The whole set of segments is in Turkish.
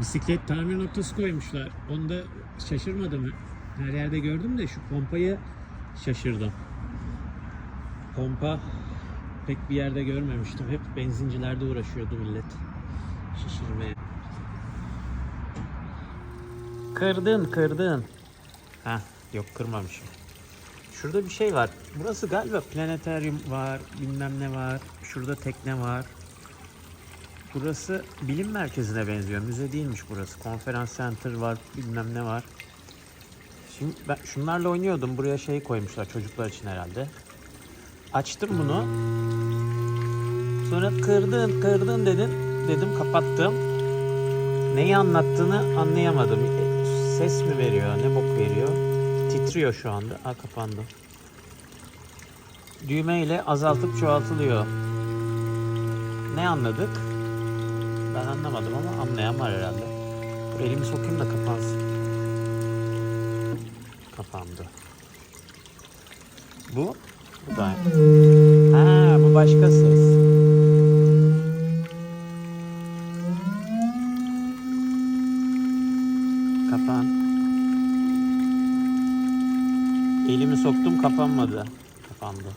bisiklet tamir noktası koymuşlar. Onu da şaşırmadım. Her yerde gördüm de şu pompayı şaşırdım. Pompa pek bir yerde görmemiştim. Hep benzincilerde uğraşıyordu millet. Şişirmeye. Kırdın kırdın. Ha yok kırmamışım. Şurada bir şey var. Burası galiba planetaryum var, bilmem ne var. Şurada tekne var. Burası bilim merkezine benziyor. Müze değilmiş burası. Konferans center var, bilmem ne var. Şimdi ben şunlarla oynuyordum. Buraya şey koymuşlar çocuklar için herhalde. Açtım bunu. Sonra kırdın, kırdın dedin. Dedim kapattım. Neyi anlattığını anlayamadım. E, Ses mi veriyor, ne bok veriyor? Titriyor şu anda. Aa kapandı. Düğme ile azaltıp çoğaltılıyor. Ne anladık? Ben anlamadım ama anlayan var herhalde. Dur elimi sokayım da kapansın. Kapandı. Bu? Bu da aynı. Ha bu başka ses. Kapan. Elimi soktum kapanmadı. Kapandı.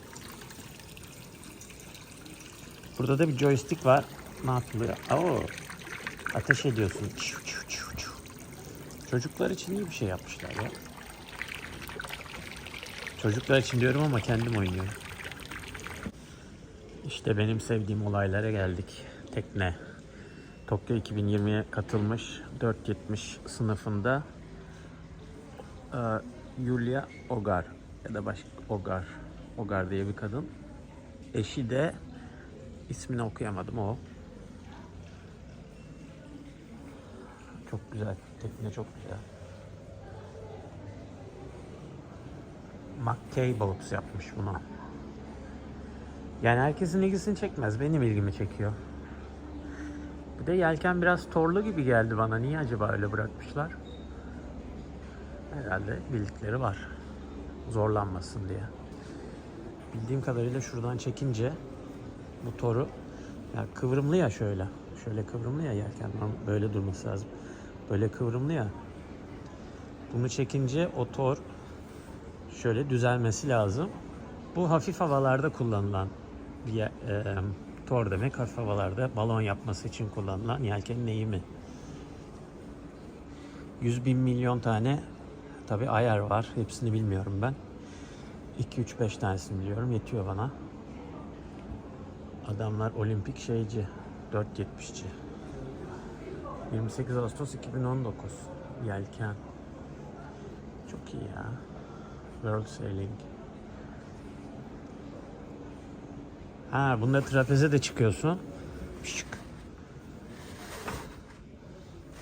Burada da bir joystick var. Ne yapılıyor? Oo. Ateş ediyorsun. Çiu, çiu, çiu, çiu. Çocuklar için iyi bir şey yapmışlar ya. Çocuklar için diyorum ama kendim oynuyorum. İşte benim sevdiğim olaylara geldik. Tekne. Tokyo 2020'ye katılmış 470 sınıfında e, Yulia Ogar ya da başka Ogar Ogar diye bir kadın. Eşi de ismini okuyamadım o. Çok güzel. Tekne çok güzel. McKay Boats yapmış bunu. Yani herkesin ilgisini çekmez. Benim ilgimi çekiyor. Bir de yelken biraz torlu gibi geldi bana. Niye acaba öyle bırakmışlar? Herhalde bildikleri var. Zorlanmasın diye. Bildiğim kadarıyla şuradan çekince bu toru ya kıvrımlı ya şöyle. Şöyle kıvrımlı ya yelken. Böyle durması lazım. Böyle kıvrımlı ya. Bunu çekince o tor şöyle düzelmesi lazım. Bu hafif havalarda kullanılan bir e, tor demek. Hafif havalarda balon yapması için kullanılan yelkenin eğimi. 100 bin milyon tane tabi ayar var. Hepsini bilmiyorum ben. 2-3-5 tanesini biliyorum. Yetiyor bana. Adamlar olimpik şeyci. 4.70'ci. 28 Ağustos 2019. Yelken. Çok iyi ya. World Sailing. Ha bunda trapeze de çıkıyorsun. Şık.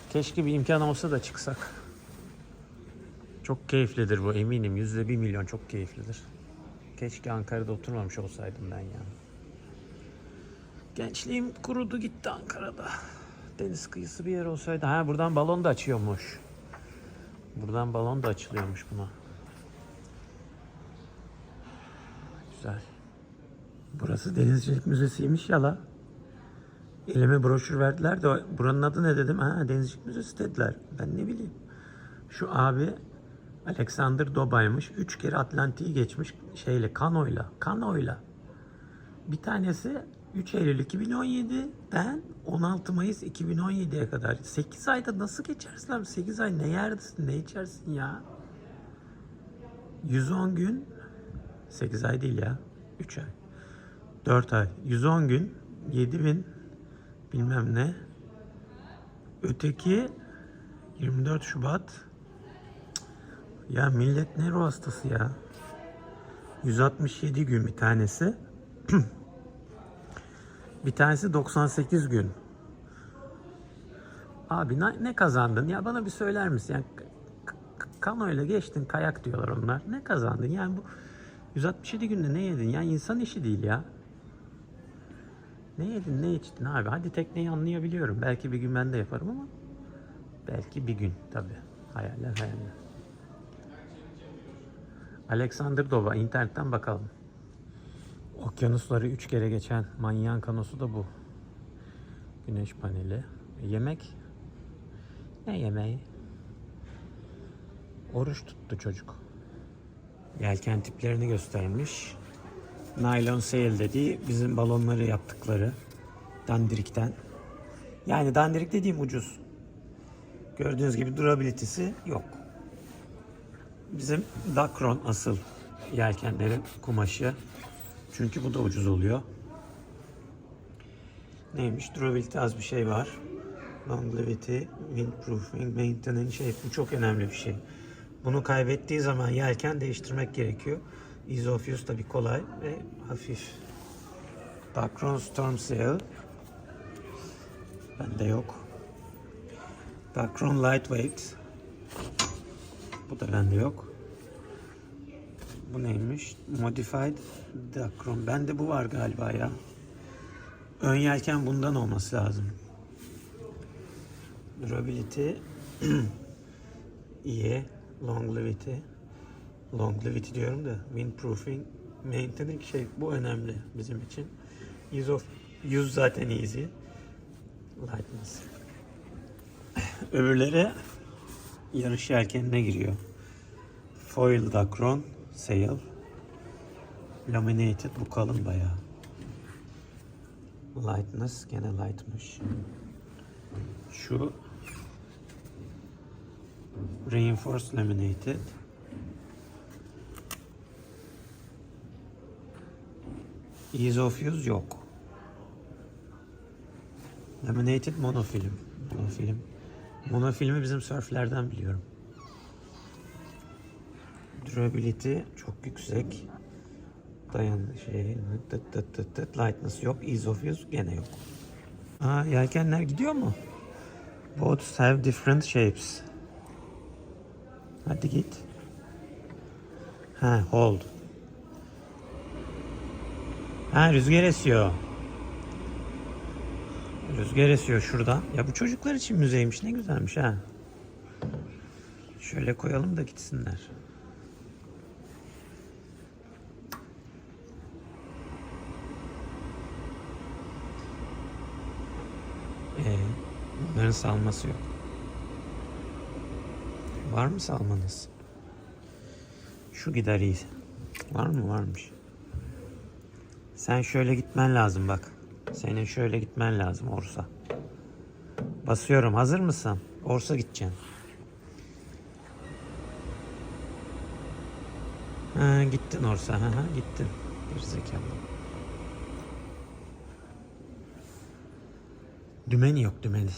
Keşke bir imkan olsa da çıksak. Çok keyiflidir bu eminim. Yüzde bir milyon çok keyiflidir. Keşke Ankara'da oturmamış olsaydım ben ya. Gençliğim kurudu gitti Ankara'da. Deniz kıyısı bir yer olsaydı. Ha buradan balon da açıyormuş. Buradan balon da açılıyormuş buna. Güzel. Burası Denizcilik Müzesi'ymiş ya la. Elime broşür verdiler de buranın adı ne dedim. Ha Denizcilik Müzesi dediler. Ben ne bileyim. Şu abi Alexander Dobay'mış. Üç kere Atlantik'i geçmiş şeyle kanoyla. Kanoyla. Bir tanesi 3 Eylül 2017'den 16 Mayıs 2017'ye kadar. 8 ayda nasıl geçersin abi? 8 ay ne yersin ne içersin ya? 110 gün 8 ay değil ya. 3 ay. 4 ay. 110 gün 7000 bilmem ne. Öteki 24 Şubat. Ya millet ne ruh hastası ya. 167 gün bir tanesi. bir tanesi 98 gün. Abi ne, kazandın? Ya bana bir söyler misin? Yani kanoyla geçtin, kayak diyorlar onlar. Ne kazandın? Yani bu 167 günde ne yedin? Yani insan işi değil ya. Ne yedin, ne içtin abi? Hadi tekneyi anlayabiliyorum. Belki bir gün ben de yaparım ama belki bir gün tabii. Hayaller hayaller. Alexander Doba internetten bakalım. Okyanusları üç kere geçen manyağın kanosu da bu. Güneş paneli. E, Yemek Ne yemeği? Oruç tuttu çocuk. Yelken tiplerini göstermiş. Nylon sail dediği bizim balonları yaptıkları dandirikten. Yani dandirik dediğim ucuz. Gördüğünüz gibi durability'si yok. Bizim Dacron asıl yelkenlerin kumaşı. Çünkü bu da ucuz oluyor. Neymiş? Durability az bir şey var. Longevity, windproofing, maintenance şey bu çok önemli bir şey. Bunu kaybettiği zaman yelken değiştirmek gerekiyor. Ease of use tabi kolay ve hafif. Dacron Storm Sail. Bende yok. Dacron Lightweight. Bu da bende yok. Bu neymiş? Modified Dacron. Bende bu var galiba ya. Ön yelken bundan olması lazım. Durability iyi. Longevity longevity diyorum da windproofing maintaining şey bu önemli bizim için. Use of use zaten easy. Lightness. Öbürleri yarış yelkenine giriyor. Foil Dacron Sail Laminated bu kalın bayağı. Lightness gene lightmış. Şu Reinforced Laminated Ease of use yok. Laminated monofilm. Monofilm. Monofilmi bizim surflerden biliyorum. Durability çok yüksek. Dayan şey tıt tıt tıt tıt lightness yok. Ease of use gene yok. Aa, yelkenler gidiyor mu? Boats have different shapes. Hadi git. Ha hold. Ha rüzgar esiyor. Rüzgar esiyor şuradan. Ya bu çocuklar için müzeymiş ne güzelmiş ha. Şöyle koyalım da gitsinler. Bunların salması yok. Var mı salmanız? Şu gider iyi. Var mı? Varmış. Sen şöyle gitmen lazım bak. Senin şöyle gitmen lazım Orsa. Basıyorum. Hazır mısın? Orsa gideceksin. Ha, gittin Orsa. Ha, ha, gittin. Bir zekalı. Dümeni yok dümeni.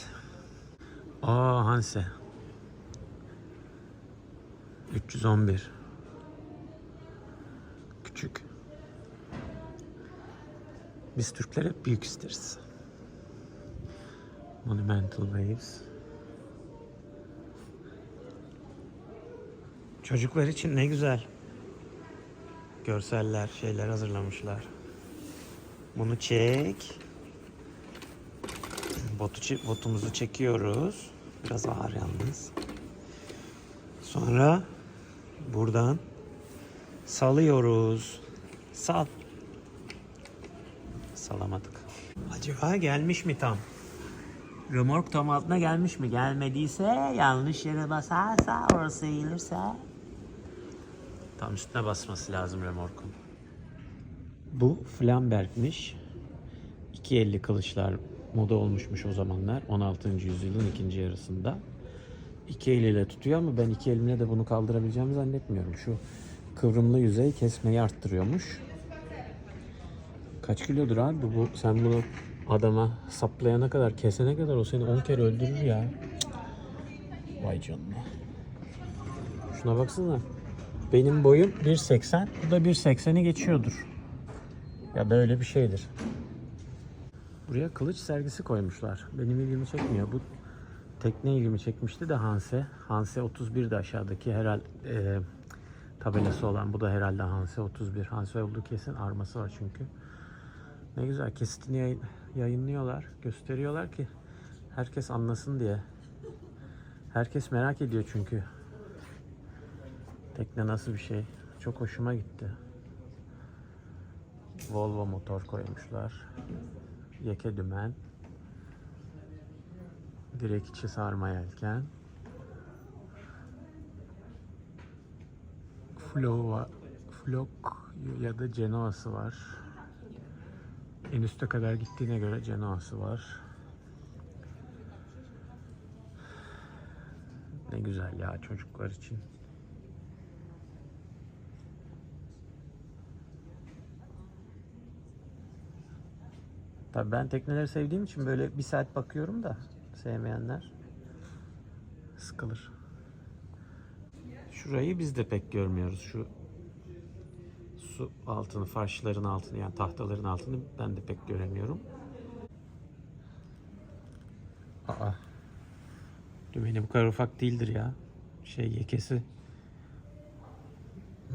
Aa Hanse. 311. Küçük. Biz Türkler hep büyük isteriz. Monumental Waves. Çocuklar için ne güzel. Görseller, şeyler hazırlamışlar. Bunu çek. Botu, botumuzu çekiyoruz. Biraz ağır yalnız. Sonra buradan salıyoruz. Sal. Salamadık. Acaba gelmiş mi tam? Römork tam altına gelmiş mi? Gelmediyse yanlış yere basarsa orası eğilirse tam üstüne basması lazım römorkun. Bu Flamberg'miş. 250 kılıçlar moda olmuşmuş o zamanlar. 16. yüzyılın ikinci yarısında. İki eliyle tutuyor ama ben iki elimle de bunu kaldırabileceğimi zannetmiyorum. Şu kıvrımlı yüzey kesmeyi arttırıyormuş. Kaç kilodur abi bu? Sen bunu adama saplayana kadar, kesene kadar o seni 10 kere öldürür ya. Vay canına. Şuna baksana. Benim boyum 1.80, bu da 1.80'i geçiyordur. Ya da öyle bir şeydir. Buraya kılıç sergisi koymuşlar. Benim ilgimi çekmiyor. Bu tekne ilgimi çekmişti de Hanse. Hanse 31 de aşağıdaki herhal e, tabelası olan. Bu da herhalde Hanse 31. Hanse olduğu kesin arması var çünkü. Ne güzel kesitini yayın- yayınlıyorlar. Gösteriyorlar ki herkes anlasın diye. Herkes merak ediyor çünkü. Tekne nasıl bir şey. Çok hoşuma gitti. Volvo motor koymuşlar yeke dümen, direk içi sarma yelken, Flova, Flok ya da Genoa'sı var. En üste kadar gittiğine göre Genoa'sı var. Ne güzel ya çocuklar için. Tabii ben tekneleri sevdiğim için böyle bir saat bakıyorum da sevmeyenler sıkılır. Şurayı biz de pek görmüyoruz. Şu su altını, farşların altını yani tahtaların altını ben de pek göremiyorum. Aa. Dümeni bu kadar ufak değildir ya. Şey yekesi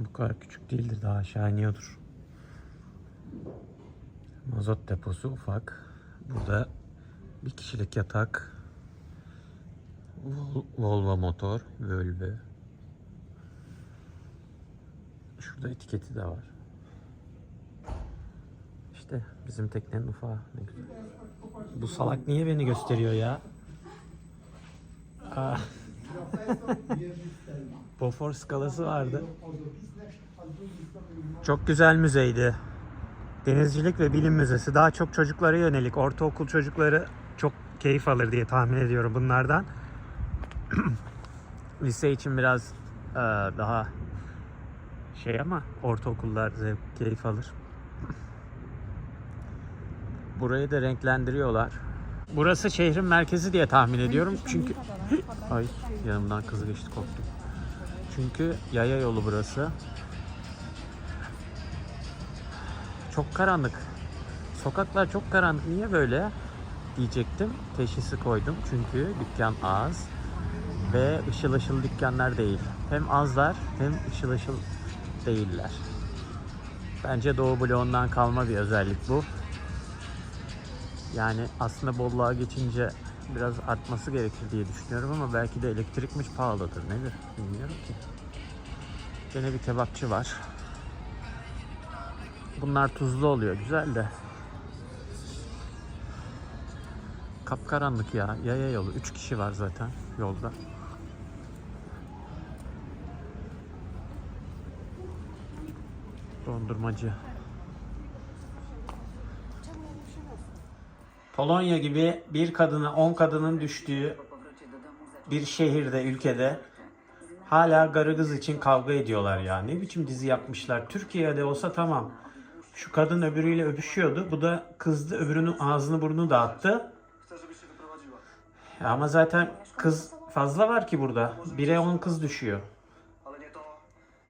bu kadar küçük değildir. Daha aşağı iniyordur. Mazot deposu ufak. Burada bir kişilik yatak. Vol- Volvo motor. Volvo. Şurada etiketi de var. İşte bizim teknenin ufağı. Ne güzel. Bu salak niye beni gösteriyor ya? Aa. Bofors skalası vardı. Çok güzel müzeydi. Denizcilik ve Bilim Müzesi. Daha çok çocuklara yönelik. Ortaokul çocukları çok keyif alır diye tahmin ediyorum bunlardan. Lise için biraz e, daha şey ama ortaokullar zevk, keyif alır. Burayı da renklendiriyorlar. Burası şehrin merkezi diye tahmin ediyorum. Çünkü ay yanımdan kızı geçti korktum. Çünkü yaya yolu burası. Çok karanlık. Sokaklar çok karanlık. Niye böyle? Diyecektim. Teşhisi koydum. Çünkü dükkan az. Ve ışıl ışıl dükkanlar değil. Hem azlar hem ışıl ışıl değiller. Bence Doğu bloğundan kalma bir özellik bu. Yani aslında bolluğa geçince biraz artması gerekir diye düşünüyorum ama belki de elektrikmiş pahalıdır nedir bilmiyorum ki. Gene bir kebapçı var. Bunlar tuzlu oluyor güzel de. Kapkaranlık ya yaya yolu 3 kişi var zaten yolda. Dondurmacı. Polonya gibi bir kadına 10 kadının düştüğü bir şehirde, ülkede hala garı kız için kavga ediyorlar ya. Ne biçim dizi yapmışlar. Türkiye'de olsa tamam. Şu kadın öbürüyle öpüşüyordu. Bu da kızdı öbürünün ağzını burnunu dağıttı. Ama zaten kız fazla var ki burada. 1'e 10 kız düşüyor.